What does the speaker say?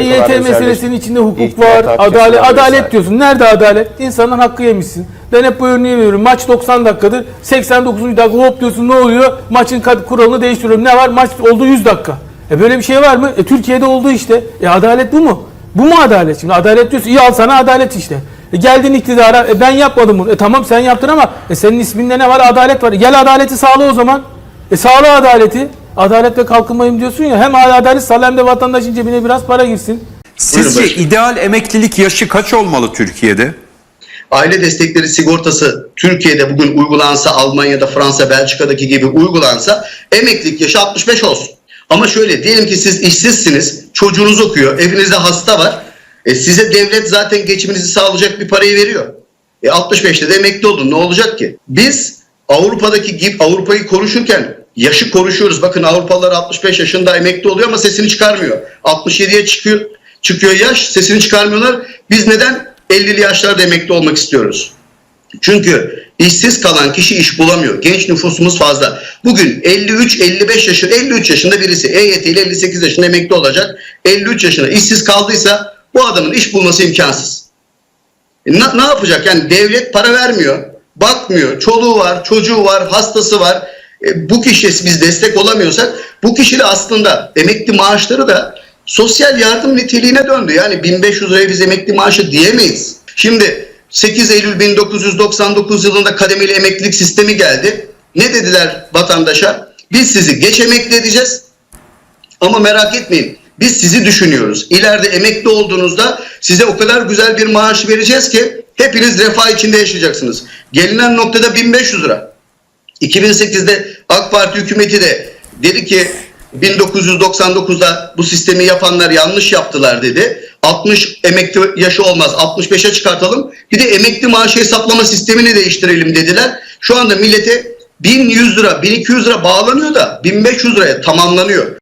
EYT meselesinin içinde hukuk var, hakkı adalet, vesaire. adalet diyorsun. Nerede adalet? İnsanın hakkı yemişsin. Ben hep bu örneği veriyorum. Maç 90 dakikadır. 89. dakika hop diyorsun ne oluyor? Maçın kuralını değiştiriyorum. Ne var? Maç oldu 100 dakika. E böyle bir şey var mı? E Türkiye'de oldu işte. E adalet bu mu? Bu mu adalet? Şimdi adalet diyorsun. İyi al sana adalet işte. E geldin iktidara. E ben yapmadım bunu. E tamam sen yaptın ama e senin isminde ne var? Adalet var. E gel adaleti sağla o zaman. E sağla adaleti. Adaletle kalkınmayım diyorsun ya. Hem adalet sağla hem de vatandaşın cebine biraz para girsin. Sizce ideal emeklilik yaşı kaç olmalı Türkiye'de? Aile destekleri sigortası Türkiye'de bugün uygulansa Almanya'da, Fransa, Belçika'daki gibi uygulansa emeklilik yaşı 65 olsun. Ama şöyle diyelim ki siz işsizsiniz, çocuğunuz okuyor, evinizde hasta var. E, size devlet zaten geçiminizi sağlayacak bir parayı veriyor. E, 65'te de emekli oldun ne olacak ki? Biz Avrupa'daki gibi Avrupa'yı konuşurken yaşı konuşuyoruz. Bakın Avrupalılar 65 yaşında emekli oluyor ama sesini çıkarmıyor. 67'ye çıkıyor çıkıyor yaş sesini çıkarmıyorlar. Biz neden 50'li yaşlarda emekli olmak istiyoruz? Çünkü işsiz kalan kişi iş bulamıyor. Genç nüfusumuz fazla. Bugün 53-55 yaşı, 53 yaşında birisi EYT ile 58 yaşında emekli olacak. 53 yaşında işsiz kaldıysa bu adamın iş bulması imkansız. E ne, ne yapacak? Yani devlet para vermiyor, bakmıyor. Çoluğu var, çocuğu var, hastası var. E, bu kişiye biz destek olamıyorsak bu kişide aslında emekli maaşları da sosyal yardım niteliğine döndü. Yani 1500 liraya biz emekli maaşı diyemeyiz. Şimdi 8 Eylül 1999 yılında kademeli emeklilik sistemi geldi. Ne dediler vatandaşa? Biz sizi geç emekli edeceğiz. Ama merak etmeyin. Biz sizi düşünüyoruz. İleride emekli olduğunuzda size o kadar güzel bir maaş vereceğiz ki hepiniz refah içinde yaşayacaksınız. Gelinen noktada 1500 lira. 2008'de AK Parti hükümeti de dedi ki 1999'da bu sistemi yapanlar yanlış yaptılar dedi. 60 emekli yaşı olmaz 65'e çıkartalım. Bir de emekli maaşı hesaplama sistemini değiştirelim dediler. Şu anda millete 1100 lira 1200 lira bağlanıyor da 1500 liraya tamamlanıyor.